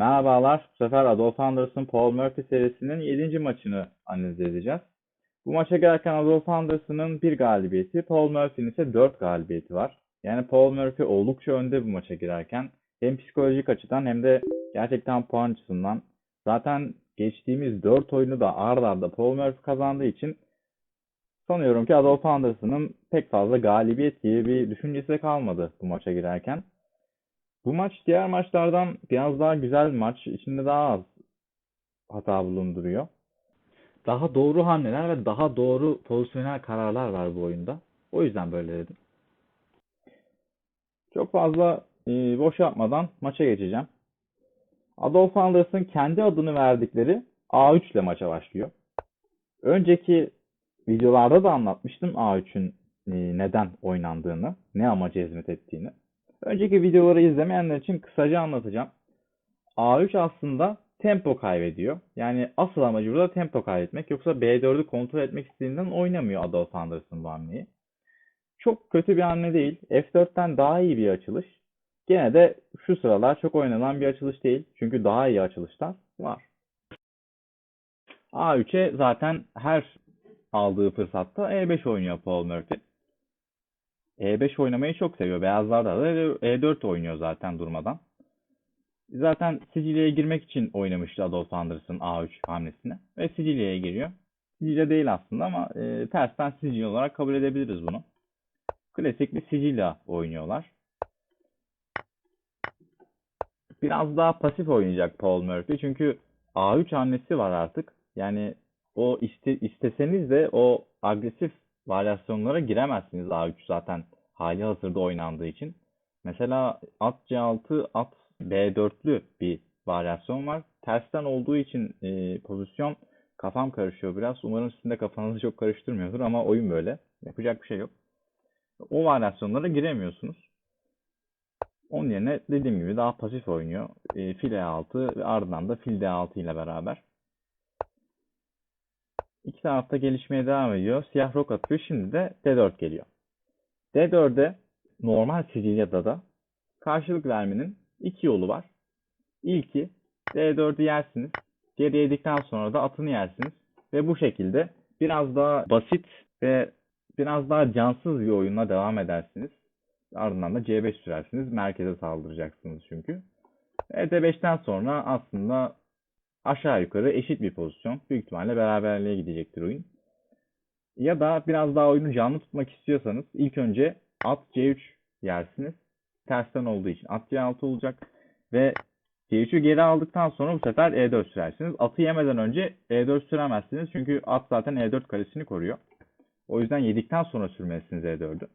Merhabalar. Bu sefer Adolf Anderson Paul Murphy serisinin 7. maçını analiz edeceğiz. Bu maça gelirken Adolf Anderson'ın bir galibiyeti, Paul Murphy'nin ise 4 galibiyeti var. Yani Paul Murphy oldukça önde bu maça girerken hem psikolojik açıdan hem de gerçekten puan açısından. Zaten geçtiğimiz 4 oyunu da ard arda Paul Murphy kazandığı için sanıyorum ki Adolf Anderson'ın pek fazla galibiyet gibi bir düşüncesi kalmadı bu maça girerken. Bu maç diğer maçlardan biraz daha güzel bir maç. İçinde daha az hata bulunduruyor. Daha doğru hamleler ve daha doğru pozisyonel kararlar var bu oyunda. O yüzden böyle dedim. Çok fazla e, boş yapmadan maça geçeceğim. Adolf Anders'ın kendi adını verdikleri A3 ile maça başlıyor. Önceki videolarda da anlatmıştım A3'ün e, neden oynandığını, ne amaca hizmet ettiğini. Önceki videoları izlemeyenler için kısaca anlatacağım. A3 aslında tempo kaybediyor. Yani asıl amacı burada tempo kaybetmek. Yoksa B4'ü kontrol etmek istediğinden oynamıyor Adolf Anderson bu hamleyi. Çok kötü bir hamle değil. F4'ten daha iyi bir açılış. Gene de şu sıralar çok oynanan bir açılış değil. Çünkü daha iyi açılışlar var. A3'e zaten her aldığı fırsatta E5 oynuyor Paul Murphy. E5 oynamayı çok seviyor. Beyazlarda da E4 oynuyor zaten durmadan. Zaten Sicilya'ya girmek için oynamıştı Adolf Anderson A3 hamlesine. Ve Sicilya'ya giriyor. Sicilya değil aslında ama e, tersten Sicilya olarak kabul edebiliriz bunu. Klasik bir Sicilya oynuyorlar. Biraz daha pasif oynayacak Paul Murphy. Çünkü A3 hamlesi var artık. Yani o iste, isteseniz de o agresif varyasyonlara giremezsiniz A3 zaten hali hazırda oynandığı için. Mesela at C6, at B4'lü bir varyasyon var. Tersten olduğu için e, pozisyon kafam karışıyor biraz. Umarım sizin de kafanızı çok karıştırmıyordur ama oyun böyle. Yapacak bir şey yok. O varyasyonlara giremiyorsunuz. Onun yerine dediğim gibi daha pasif oynuyor. E, fil E6 ve ardından da fil D6 ile beraber. İki tarafta gelişmeye devam ediyor. Siyah rok atıyor. Şimdi de D4 geliyor. D4'de normal Sicilya'da da karşılık vermenin iki yolu var. İlki D4'ü yersiniz. Geri yedikten sonra da atını yersiniz. Ve bu şekilde biraz daha basit ve biraz daha cansız bir oyunla devam edersiniz. Ardından da C5 sürersiniz. Merkeze saldıracaksınız çünkü. E, D5'ten sonra aslında aşağı yukarı eşit bir pozisyon. Büyük ihtimalle beraberliğe gidecektir oyun. Ya da biraz daha oyunu canlı tutmak istiyorsanız ilk önce at C3 yersiniz. Tersten olduğu için at C6 olacak ve C3'ü geri aldıktan sonra bu sefer E4 sürersiniz. Atı yemeden önce E4 süremezsiniz çünkü at zaten E4 karesini koruyor. O yüzden yedikten sonra sürmelisiniz E4'ü.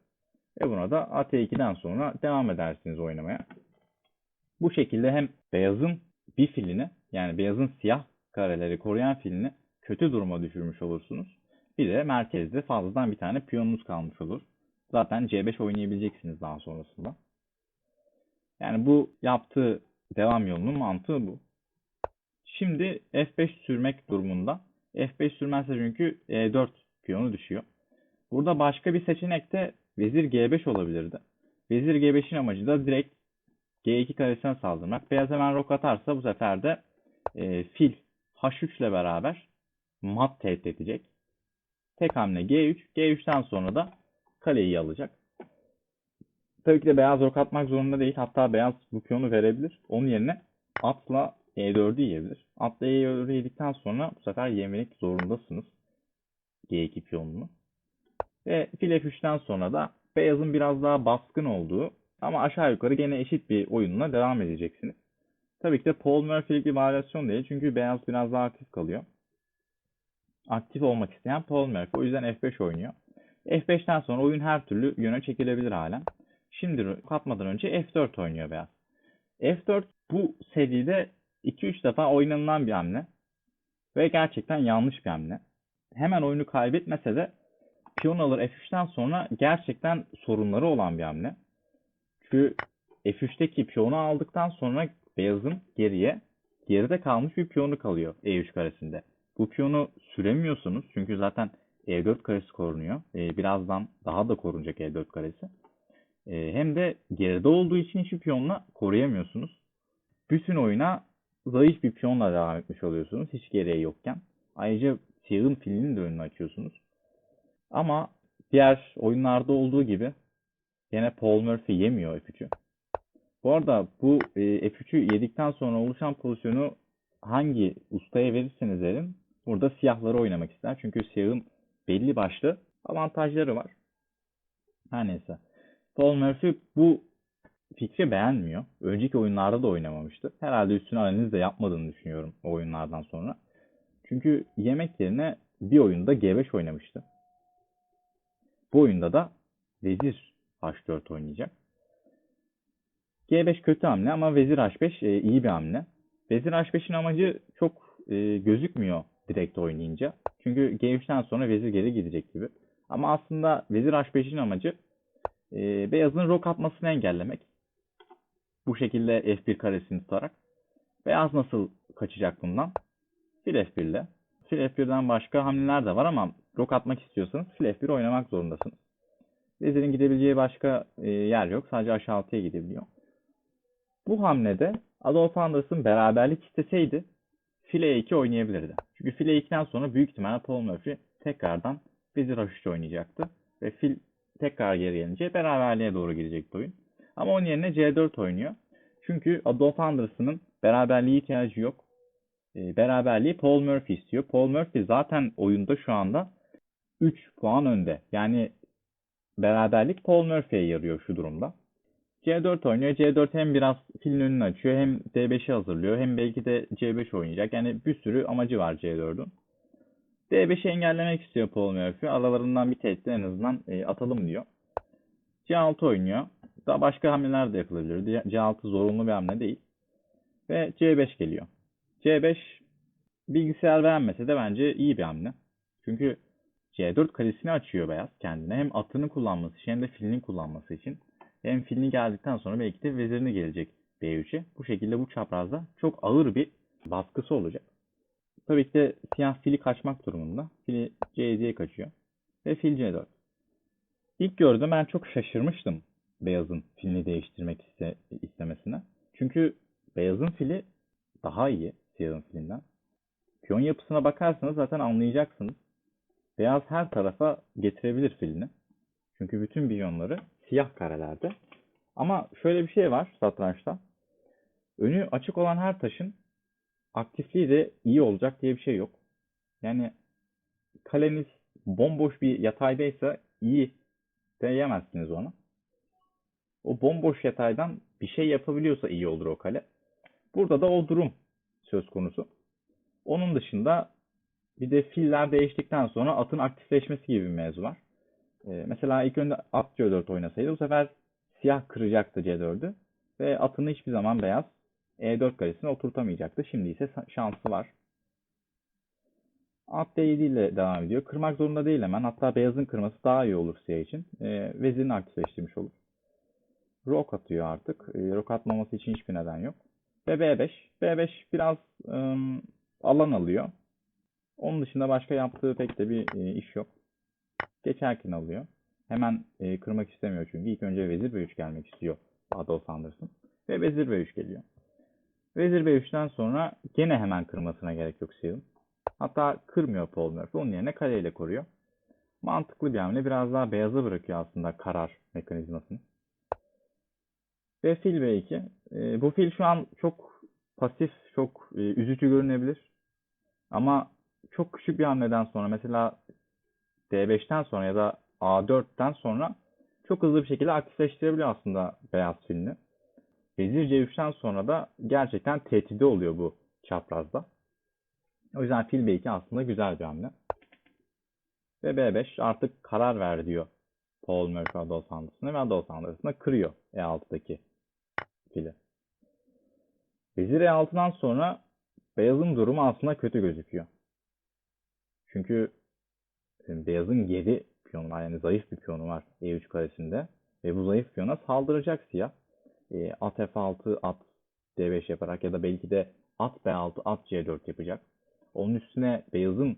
Ve buna da at E2'den sonra devam edersiniz oynamaya. Bu şekilde hem beyazın bir filini yani beyazın siyah kareleri koruyan filini kötü duruma düşürmüş olursunuz. Bir de merkezde fazladan bir tane piyonunuz kalmış olur. Zaten C5 oynayabileceksiniz daha sonrasında. Yani bu yaptığı devam yolunun mantığı bu. Şimdi F5 sürmek durumunda. F5 sürmezse çünkü E4 piyonu düşüyor. Burada başka bir seçenek de vezir G5 olabilirdi. Vezir G5'in amacı da direkt G2 karesine saldırmak. Beyaz hemen rok atarsa bu sefer de e, fil H3 ile beraber mat tehdit edecek. Tek hamle G3. G3'ten sonra da kaleyi alacak. Tabii ki de beyaz rok atmak zorunda değil. Hatta beyaz bu piyonu verebilir. Onun yerine atla E4'ü yiyebilir. Atla E4'ü yedikten sonra bu sefer yemek zorundasınız. G2 piyonunu. Ve fil F3'ten sonra da beyazın biraz daha baskın olduğu ama aşağı yukarı gene eşit bir oyunla devam edeceksiniz. Tabii ki de Paul Murphy'lik bir varyasyon değil. Çünkü beyaz biraz daha aktif kalıyor. Aktif olmak isteyen Paul Murphy. O yüzden F5 oynuyor. F5'ten sonra oyun her türlü yöne çekilebilir halen. Şimdi katmadan önce F4 oynuyor beyaz. F4 bu seride 2-3 defa oynanılan bir hamle. Ve gerçekten yanlış bir hamle. Hemen oyunu kaybetmese de piyon alır F3'ten sonra gerçekten sorunları olan bir hamle. Çünkü F3'teki piyonu aldıktan sonra beyazın geriye geride kalmış bir piyonu kalıyor E3 karesinde. Bu piyonu süremiyorsunuz çünkü zaten E4 karesi korunuyor. Ee, birazdan daha da korunacak E4 karesi. Ee, hem de geride olduğu için hiçbir piyonla koruyamıyorsunuz. Bütün oyuna zayıf bir piyonla devam etmiş oluyorsunuz hiç gereği yokken. Ayrıca siyahın filinin de önünü açıyorsunuz. Ama diğer oyunlarda olduğu gibi yine Paul Murphy yemiyor F3'ü. Bu arada bu e, F3'ü yedikten sonra oluşan pozisyonu hangi ustaya verirseniz verin burada siyahları oynamak ister. Çünkü siyahın belli başlı avantajları var. Her neyse. Paul Murphy bu fikri beğenmiyor. Önceki oyunlarda da oynamamıştı. Herhalde üstüne analiz de yapmadığını düşünüyorum o oyunlardan sonra. Çünkü yemek yerine bir oyunda G5 oynamıştı. Bu oyunda da Vezir H4 oynayacak. G5 kötü hamle ama Vezir H5 e, iyi bir hamle. Vezir H5'in amacı çok e, gözükmüyor direkt oynayınca. Çünkü G3'ten sonra Vezir geri gidecek gibi. Ama aslında Vezir H5'in amacı e, beyazın rok atmasını engellemek. Bu şekilde F1 karesini tutarak. Beyaz nasıl kaçacak bundan? Fil F1 ile. Fil F1'den başka hamleler de var ama rok atmak istiyorsanız fil F1 oynamak zorundasınız. Vezirin gidebileceği başka e, yer yok. Sadece H6'ya gidebiliyor. Bu hamlede Adolf Anderson beraberlik isteseydi file 2 oynayabilirdi. Çünkü file 2'den sonra büyük ihtimalle Paul Murphy tekrardan Vezir H3 oynayacaktı. Ve fil tekrar geri gelince beraberliğe doğru gidecekti oyun. Ama onun yerine C4 oynuyor. Çünkü Adolf Anderson'ın beraberliğe ihtiyacı yok. E, beraberliği Paul Murphy istiyor. Paul Murphy zaten oyunda şu anda 3 puan önde. Yani beraberlik Paul Murphy'ye yarıyor şu durumda. C4 oynuyor. C4 hem biraz filin önünü açıyor hem D5'i hazırlıyor hem belki de C5 oynayacak. Yani bir sürü amacı var C4'ün. D5'i engellemek istiyor Paul Murphy. Aralarından bir tehdit en azından e, atalım diyor. C6 oynuyor. Daha başka hamleler de yapılabilir. C6 zorunlu bir hamle değil. Ve C5 geliyor. C5 bilgisayar beğenmese de bence iyi bir hamle. Çünkü C4 karesini açıyor beyaz kendine. Hem atını kullanması için hem de filini kullanması için. Hem filini geldikten sonra belki de vezirini gelecek B3'e. Bu şekilde bu çaprazda çok ağır bir baskısı olacak. Tabii ki de siyah fili kaçmak durumunda. Fili C7'ye kaçıyor. Ve fil C4. İlk gördüğüm ben çok şaşırmıştım beyazın filini değiştirmek iste, istemesine. Çünkü beyazın fili daha iyi siyahın filinden. Piyon yapısına bakarsanız zaten anlayacaksınız. Beyaz her tarafa getirebilir filini. Çünkü bütün piyonları siyah karelerde. Ama şöyle bir şey var satrançta. Önü açık olan her taşın aktifliği de iyi olacak diye bir şey yok. Yani kaleniz bomboş bir yataydaysa iyi diyemezsiniz ona. O bomboş yataydan bir şey yapabiliyorsa iyi olur o kale. Burada da o durum söz konusu. Onun dışında bir de filler değiştikten sonra atın aktifleşmesi gibi bir mevzu var. Ee, mesela ilk önce at C4 oynasaydı bu sefer siyah kıracaktı C4'ü ve atını hiçbir zaman beyaz E4 karesine oturtamayacaktı. Şimdi ise şansı var. At D7 ile devam ediyor. Kırmak zorunda değil hemen. Hatta beyazın kırması daha iyi olur siyah için. E, vezirini aktifleştirmiş olur. Rok atıyor artık. E, rok atmaması için hiçbir neden yok. Ve B5. B5 biraz ım, alan alıyor. Onun dışında başka yaptığı pek de bir e, iş yok. Geçerken alıyor. Hemen e, kırmak istemiyor çünkü. İlk önce vezir B3 gelmek istiyor Adolf Anderson. Ve vezir B3 geliyor. Vezir B3'ten sonra gene hemen kırmasına gerek yok siyahın. Hatta kırmıyor Paul Murphy. Onun yerine kareyle koruyor. Mantıklı bir hamle. Biraz daha beyaza bırakıyor aslında karar mekanizmasını. Ve fil B2. E, bu fil şu an çok pasif, çok e, üzücü görünebilir. Ama çok küçük bir hamleden sonra mesela D5'ten sonra ya da A4'ten sonra çok hızlı bir şekilde aktifleştirebiliyor aslında beyaz filini. Vezir C3'ten sonra da gerçekten tehdidi oluyor bu çaprazda. O yüzden fil B2 aslında güzel bir hamle. Ve B5 artık karar ver diyor Paul Murphy Adolf Anderson'a ve Adolf Anderson'a kırıyor E6'daki fili. Vezir E6'dan sonra beyazın durumu aslında kötü gözüküyor. Çünkü beyazın geri piyonu var. Yani zayıf bir piyonu var E3 karesinde. Ve bu zayıf piyona saldıracak siyah. E, at F6, at D5 yaparak ya da belki de at B6, at C4 yapacak. Onun üstüne beyazın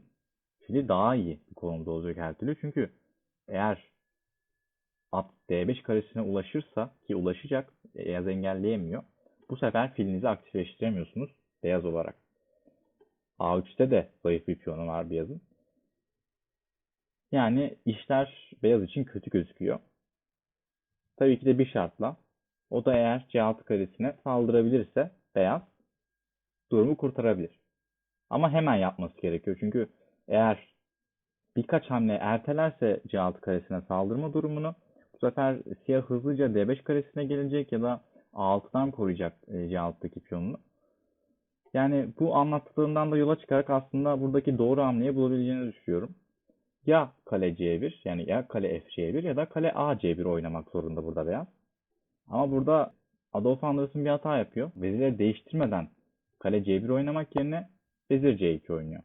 fili daha iyi bir konumda olacak her türlü. Çünkü eğer at D5 karesine ulaşırsa ki ulaşacak beyaz engelleyemiyor. Bu sefer filinizi aktifleştiremiyorsunuz. beyaz olarak. A3'te de zayıf bir piyonu var beyazın. Yani işler beyaz için kötü gözüküyor. Tabii ki de bir şartla. O da eğer C6 karesine saldırabilirse beyaz durumu kurtarabilir. Ama hemen yapması gerekiyor. Çünkü eğer birkaç hamle ertelerse C6 karesine saldırma durumunu bu sefer siyah hızlıca D5 karesine gelecek ya da A6'dan koruyacak e, C6'daki piyonunu. Yani bu anlattıklarımdan da yola çıkarak aslında buradaki doğru hamleyi bulabileceğini düşünüyorum. Ya kale C1 yani ya kale F-C1 ya da kale A-C1 oynamak zorunda burada beyaz. Ama burada Adolf Andersson bir hata yapıyor. Vezirleri değiştirmeden kale C1 oynamak yerine vezir C2 oynuyor.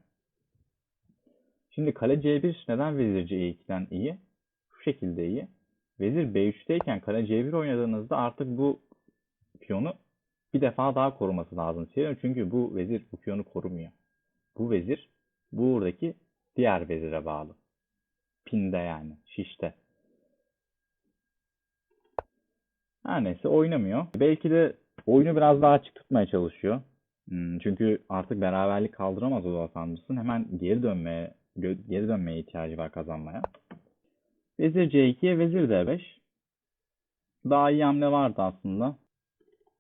Şimdi kale C1 neden vezir C2'den iyi? Şu şekilde iyi. Vezir B3'teyken kale C1 oynadığınızda artık bu piyonu bir defa daha koruması lazım. Çünkü bu vezir bu piyonu korumuyor. Bu vezir buradaki diğer vezire bağlı. Pinde yani, şişte. Her neyse oynamıyor. Belki de oyunu biraz daha açık tutmaya çalışıyor. Hmm, Çünkü artık beraberlik kaldıramaz Olaf Anderson. Hemen geri dönmeye geri dönmeye ihtiyacı var kazanmaya. Vezir C2'ye vezir D5. Daha iyi hamle vardı aslında.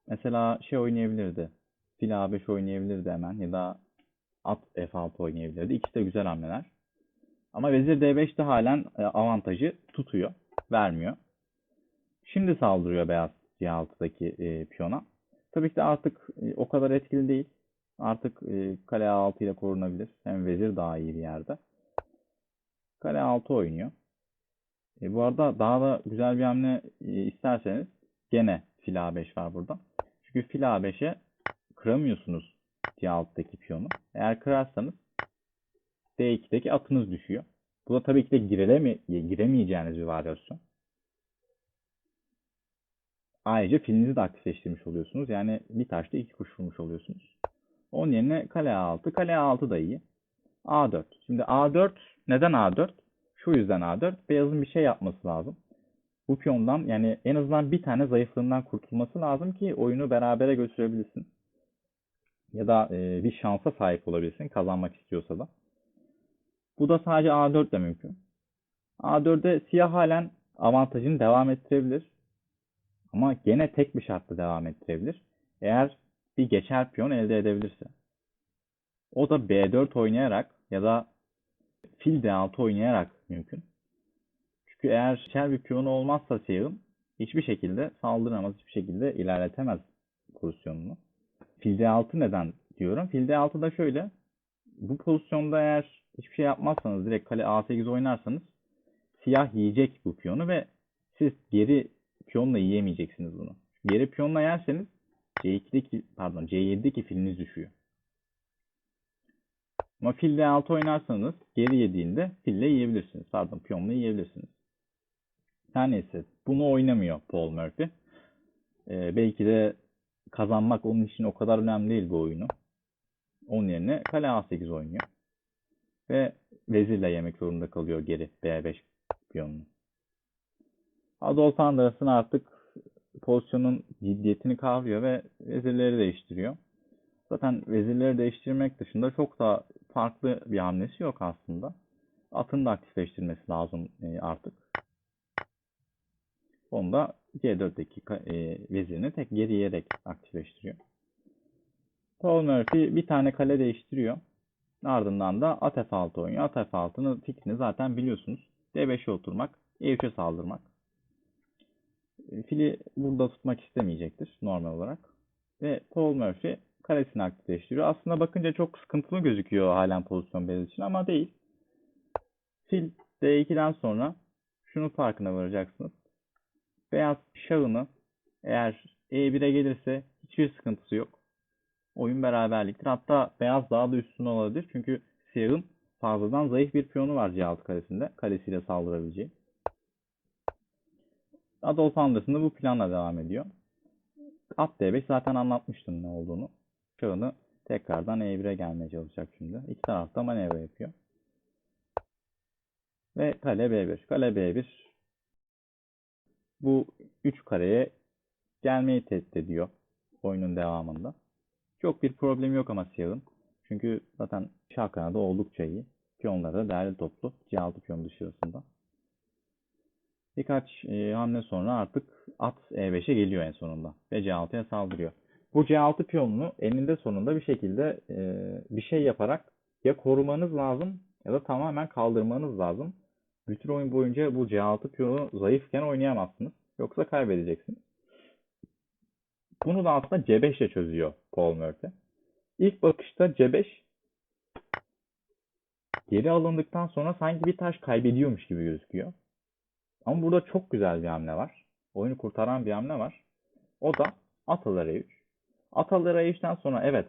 Mesela şey oynayabilirdi. Fil A5 oynayabilirdi hemen ya da at F6 oynayabilirdi. İkisi de güzel hamleler. Ama vezir D5'te halen e, avantajı tutuyor. Vermiyor. Şimdi saldırıyor beyaz C6'daki e, piyona. Tabii ki de artık e, o kadar etkili değil. Artık e, kale A6 ile korunabilir. Hem vezir daha iyi bir yerde. Kale A6 oynuyor. E, bu arada daha da güzel bir hamle e, isterseniz gene fil A5 var burada. Çünkü fil A5'e kıramıyorsunuz C6'daki piyonu. Eğer kırarsanız D2'deki atınız düşüyor. Bu da tabii ki de girileme, giremeyeceğiniz bir varyasyon. Ayrıca filinizi de aktifleştirmiş oluyorsunuz. Yani bir taşla iki kuş vurmuş oluyorsunuz. Onun yerine kale A6. Kale A6 da iyi. A4. Şimdi A4 neden A4? Şu yüzden A4. Beyazın bir şey yapması lazım. Bu piyondan yani en azından bir tane zayıflığından kurtulması lazım ki oyunu berabere götürebilsin. Ya da e, bir şansa sahip olabilsin kazanmak istiyorsa da. Bu da sadece A4 ile mümkün. A4'de siyah halen avantajını devam ettirebilir. Ama gene tek bir şartla devam ettirebilir. Eğer bir geçer piyon elde edebilirse. O da B4 oynayarak ya da fil D6 oynayarak mümkün. Çünkü eğer geçer bir piyonu olmazsa siyahın hiçbir şekilde saldıramaz, hiçbir şekilde ilerletemez pozisyonunu. Fil D6 neden diyorum? Fil D6 da şöyle. Bu pozisyonda eğer hiçbir şey yapmazsanız direkt kale A8 oynarsanız siyah yiyecek bu piyonu ve siz geri piyonla yiyemeyeceksiniz bunu. Geri piyonla yerseniz C2'deki pardon C7'deki filiniz düşüyor. Ama fil D6 oynarsanız geri yediğinde fille yiyebilirsiniz. Pardon piyonla yiyebilirsiniz. Her neyse bunu oynamıyor Paul Murphy. Ee, belki de kazanmak onun için o kadar önemli değil bu oyunu. Onun yerine kale A8 oynuyor. Ve vezirle yemek zorunda kalıyor geri B5 piyonunu. Adolf Anderson artık pozisyonun ciddiyetini kavruyor ve vezirleri değiştiriyor. Zaten vezirleri değiştirmek dışında çok da farklı bir hamlesi yok aslında. Atını da aktifleştirmesi lazım e, artık. Onu da C4'teki e, vezirini tek geri yiyerek aktifleştiriyor. Paul Murphy bir tane kale değiştiriyor. Ardından da at F6 oynuyor. At F6'nın fikrini zaten biliyorsunuz. D5'e oturmak, E3'e saldırmak. Fili burada tutmak istemeyecektir normal olarak. Ve Paul Murphy kalesini aktifleştiriyor. Aslında bakınca çok sıkıntılı gözüküyor halen pozisyon beyaz için ama değil. Fil D2'den sonra şunun farkına varacaksınız. Beyaz şahını eğer E1'e gelirse hiçbir sıkıntısı yok. Oyun beraberliktir. Hatta beyaz daha da üstün olabilir. Çünkü siyahın fazladan zayıf bir piyonu var C6 karesinde. Kalesiyle saldırabileceği. Adolf Anderson da bu planla devam ediyor. At D5 zaten anlatmıştım ne olduğunu. Şahını tekrardan E1'e gelmeye çalışacak şimdi. İki tarafta manevra yapıyor. Ve kale B1. Kale B1 bu 3 kareye gelmeyi tehdit ediyor oyunun devamında. Çok bir problemi yok ama siyahın. Çünkü zaten şah kanadı oldukça iyi. Piyonları da değerli toplu. C6 piyon dışarısında. Birkaç e, hamle sonra artık at E5'e geliyor en sonunda. Ve C6'ya saldırıyor. Bu C6 piyonunu eninde sonunda bir şekilde e, bir şey yaparak ya korumanız lazım ya da tamamen kaldırmanız lazım. Bütün oyun boyunca bu C6 piyonu zayıfken oynayamazsınız. Yoksa kaybedeceksiniz. Bunu da aslında C5 ile çözüyor Paul Murphy. İlk bakışta C5 geri alındıktan sonra sanki bir taş kaybediyormuş gibi gözüküyor. Ama burada çok güzel bir hamle var. Oyunu kurtaran bir hamle var. O da at alır E3. At alır E3'ten sonra evet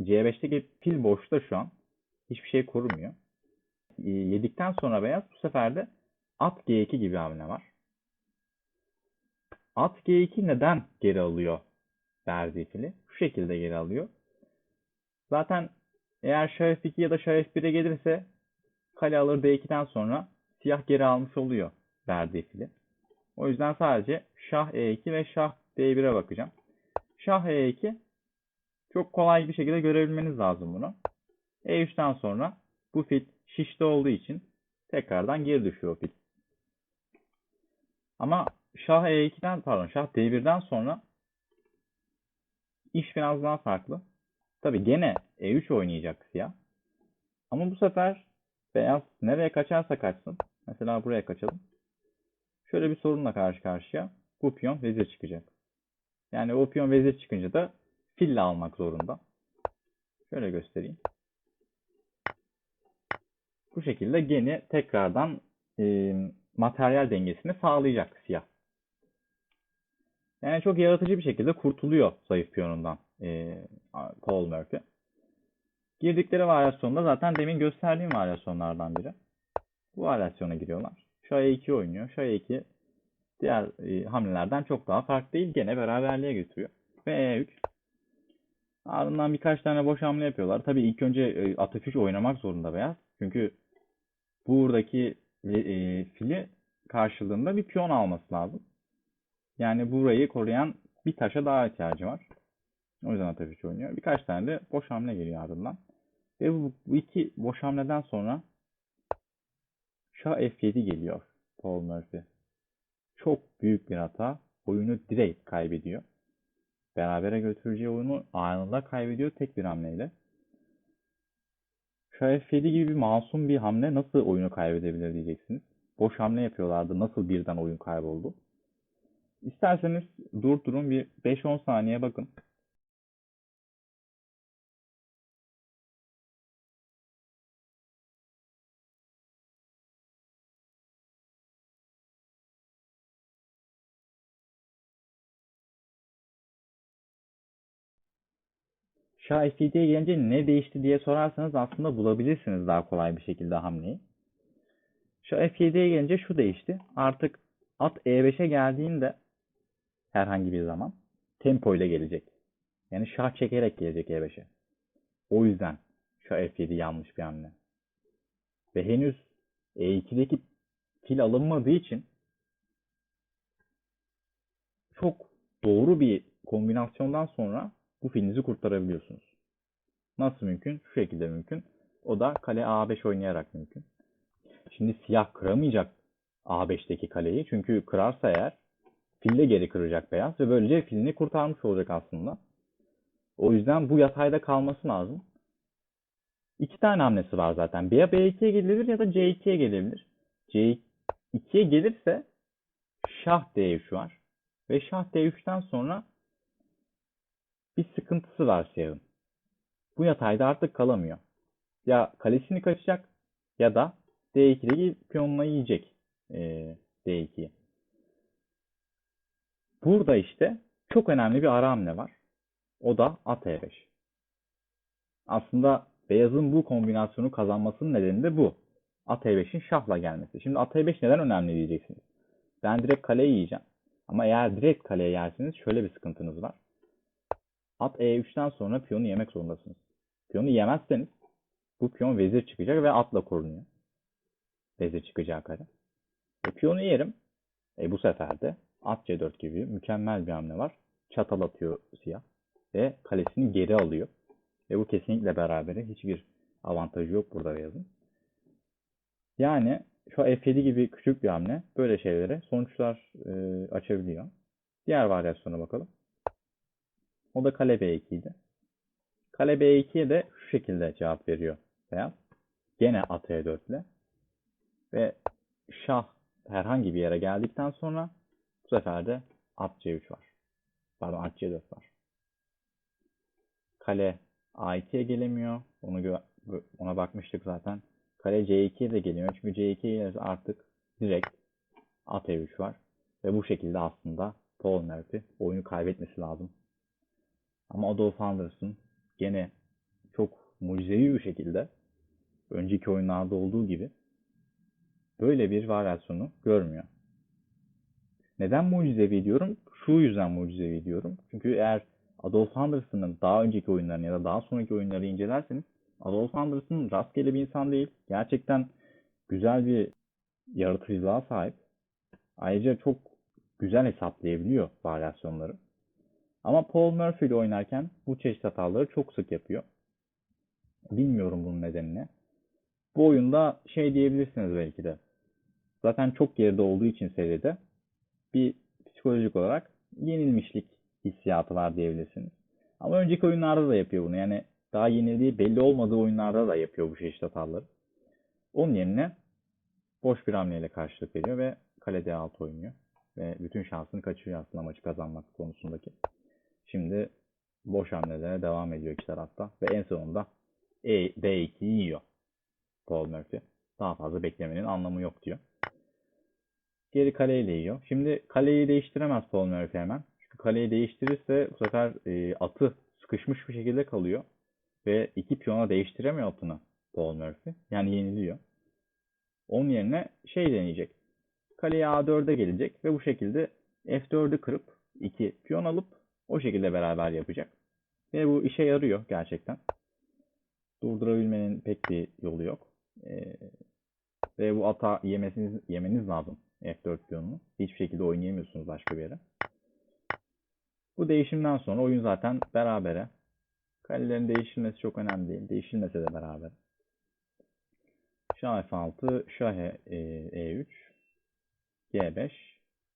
C5'teki fil boşta şu an. Hiçbir şey korumuyor. Yedikten sonra beyaz bu sefer de at G2 gibi hamle var. At G2 neden geri alıyor verdiği fili? Şu şekilde geri alıyor. Zaten eğer şah F2 ya da şah F1'e gelirse kale alır D2'den sonra siyah geri almış oluyor verdiği fili. O yüzden sadece şah E2 ve şah D1'e bakacağım. Şah E2 çok kolay bir şekilde görebilmeniz lazım bunu. E3'ten sonra bu fil şişte olduğu için tekrardan geri düşüyor fil. Ama şah E2'den pardon şah D1'den sonra iş biraz daha farklı. Tabi gene E3 oynayacak siyah. Ama bu sefer beyaz nereye kaçarsa kaçsın. Mesela buraya kaçalım. Şöyle bir sorunla karşı karşıya. Bu piyon vezir çıkacak. Yani o piyon vezir çıkınca da fille almak zorunda. Şöyle göstereyim. Bu şekilde gene tekrardan e, materyal dengesini sağlayacak siyah. Yani çok yaratıcı bir şekilde kurtuluyor zayıf piyonundan e, Paul Murphy. Girdikleri varyasyonda zaten demin gösterdiğim varyasyonlardan biri. Bu varyasyona giriyorlar. Şah E2 oynuyor. Şah E2 diğer e, hamlelerden çok daha farklı değil. Gene beraberliğe götürüyor. Ve E3. Ardından birkaç tane boş hamle yapıyorlar. Tabii ilk önce e, at F3 oynamak zorunda beyaz. Çünkü buradaki e, fili karşılığında bir piyon alması lazım. Yani burayı koruyan bir taşa daha ihtiyacı var. O yüzden at F3 oynuyor. Birkaç tane de boş hamle geliyor ardından. Ve bu, bu iki boş hamleden sonra Şah F7 geliyor Paul Murphy. Çok büyük bir hata. Oyunu direkt kaybediyor. Berabere götüreceği oyunu anında kaybediyor tek bir hamleyle. Şah F7 gibi bir masum bir hamle nasıl oyunu kaybedebilir diyeceksiniz. Boş hamle yapıyorlardı. Nasıl birden oyun kayboldu? İsterseniz durdurun bir 5-10 saniye bakın. F7'ye gelince ne değişti diye sorarsanız aslında bulabilirsiniz daha kolay bir şekilde hamleyi. Şah F7'ye gelince şu değişti. Artık at E5'e geldiğinde herhangi bir zaman tempo ile gelecek. Yani şah çekerek gelecek E5'e. O yüzden Şah F7 yanlış bir hamle. Ve henüz E2'deki fil alınmadığı için çok doğru bir kombinasyondan sonra bu filinizi kurtarabiliyorsunuz. Nasıl mümkün? Şu şekilde mümkün. O da kale A5 oynayarak mümkün. Şimdi siyah kıramayacak A5'teki kaleyi. Çünkü kırarsa eğer fille geri kıracak beyaz ve böylece filini kurtarmış olacak aslında. O yüzden bu yatayda kalması lazım. İki tane hamlesi var zaten. Ya B2'ye gelebilir ya da C2'ye gelebilir. C2'ye gelirse şah D3 var. Ve şah D3'ten sonra bir sıkıntısı var siyahın. Bu yatayda artık kalamıyor. Ya kalesini kaçacak ya da D2'deki piyonla yiyecek e, D2'yi. Burada işte çok önemli bir ara hamle var. O da at E5. Aslında beyazın bu kombinasyonu kazanmasının nedeni de bu. At E5'in şahla gelmesi. Şimdi at E5 neden önemli diyeceksiniz. Ben direkt kaleyi yiyeceğim. Ama eğer direkt kaleye yerseniz şöyle bir sıkıntınız var. At E3'ten sonra piyonu yemek zorundasınız. Piyonu yemezseniz bu piyon vezir çıkacak ve atla korunuyor. Vezir çıkacağı kare. E, piyonu yerim. E, bu sefer de at C4 gibi mükemmel bir hamle var. Çatal atıyor siyah. ve kalesini geri alıyor. Ve bu kesinlikle berabere. Hiçbir avantajı yok burada beyazın. Yani şu F7 gibi küçük bir hamle böyle şeylere sonuçlar e, açabiliyor. Diğer varyasyona bakalım. O da kale B2 idi. Kale B2'ye de şu şekilde cevap veriyor beyaz. Gene at E4 ile. Ve şah herhangi bir yere geldikten sonra bu sefer de at C3 var. Pardon at C4 var. Kale A2'ye gelemiyor. Onu ona bakmıştık zaten. Kale C2'ye de gelemiyor. Çünkü C2'ye gelirse artık direkt at E3 var. Ve bu şekilde aslında Paul Murphy oyunu kaybetmesi lazım. Ama Adolf Anderson gene çok mucizevi bir şekilde önceki oyunlarda olduğu gibi böyle bir varyasyonu görmüyor. Neden mucizevi diyorum? Şu yüzden mucizevi diyorum. Çünkü eğer Adolf Anderson'ın daha önceki oyunlarını ya da daha sonraki oyunları incelerseniz Adolf Anderson rastgele bir insan değil. Gerçekten güzel bir yaratıcılığa sahip. Ayrıca çok güzel hesaplayabiliyor varyasyonları. Ama Paul Murphy ile oynarken bu çeşit hataları çok sık yapıyor. Bilmiyorum bunun nedenini. Bu oyunda şey diyebilirsiniz belki de. Zaten çok geride olduğu için seride bir psikolojik olarak yenilmişlik hissiyatı var diyebilirsiniz. Ama önceki oyunlarda da yapıyor bunu. Yani daha yenildiği belli olmadığı oyunlarda da yapıyor bu çeşit hataları. Onun yerine boş bir hamleyle karşılık veriyor ve kale D6 oynuyor. Ve bütün şansını kaçırıyor aslında maçı kazanmak konusundaki. Şimdi boş hamlelere devam ediyor iki tarafta. Ve en sonunda e, D2'yi yiyor Paul Murphy. Daha fazla beklemenin anlamı yok diyor. Geri kaleyle yiyor. Şimdi kaleyi değiştiremez Paul Murphy hemen. Çünkü kaleyi değiştirirse bu sefer e, atı sıkışmış bir şekilde kalıyor. Ve iki piyona değiştiremiyor atını Paul Murphy. Yani yeniliyor. Onun yerine şey deneyecek. Kaleye A4'e gelecek ve bu şekilde F4'ü kırıp iki piyon alıp o şekilde beraber yapacak. Ve bu işe yarıyor gerçekten. Durdurabilmenin pek bir yolu yok. Ee, ve bu ata yemesiniz, yemeniz lazım F4 piyonunu. Hiçbir şekilde oynayamıyorsunuz başka bir yere. Bu değişimden sonra oyun zaten berabere. Kalelerin değişilmesi çok önemli değil. Değişilmese de beraber. Şah F6, Şah E3, G5,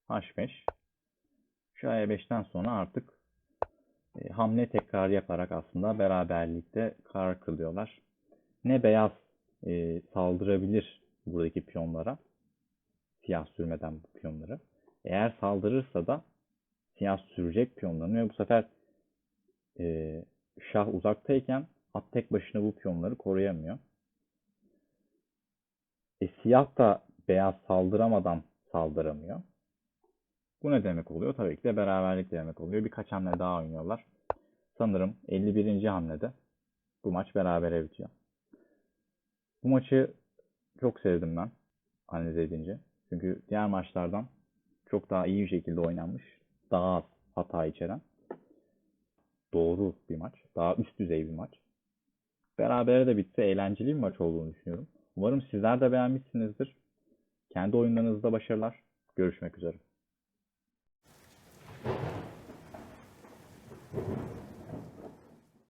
H5. Şah E5'ten sonra artık e, hamle tekrar yaparak aslında beraberlikte karar kılıyorlar. Ne beyaz e, saldırabilir buradaki piyonlara, siyah sürmeden bu piyonları. Eğer saldırırsa da siyah sürecek piyonlarını ve bu sefer e, şah uzaktayken at tek başına bu piyonları koruyamıyor. E, siyah da beyaz saldıramadan saldıramıyor. Bu ne demek oluyor? Tabii ki de beraberlik demek oluyor. Birkaç hamle daha oynuyorlar. Sanırım 51. hamlede bu maç berabere bitiyor. Bu maçı çok sevdim ben analiz edince. Çünkü diğer maçlardan çok daha iyi bir şekilde oynanmış. Daha az hata içeren. Doğru bir maç. Daha üst düzey bir maç. Berabere de bitse eğlenceli bir maç olduğunu düşünüyorum. Umarım sizler de beğenmişsinizdir. Kendi oyunlarınızda başarılar. Görüşmek üzere.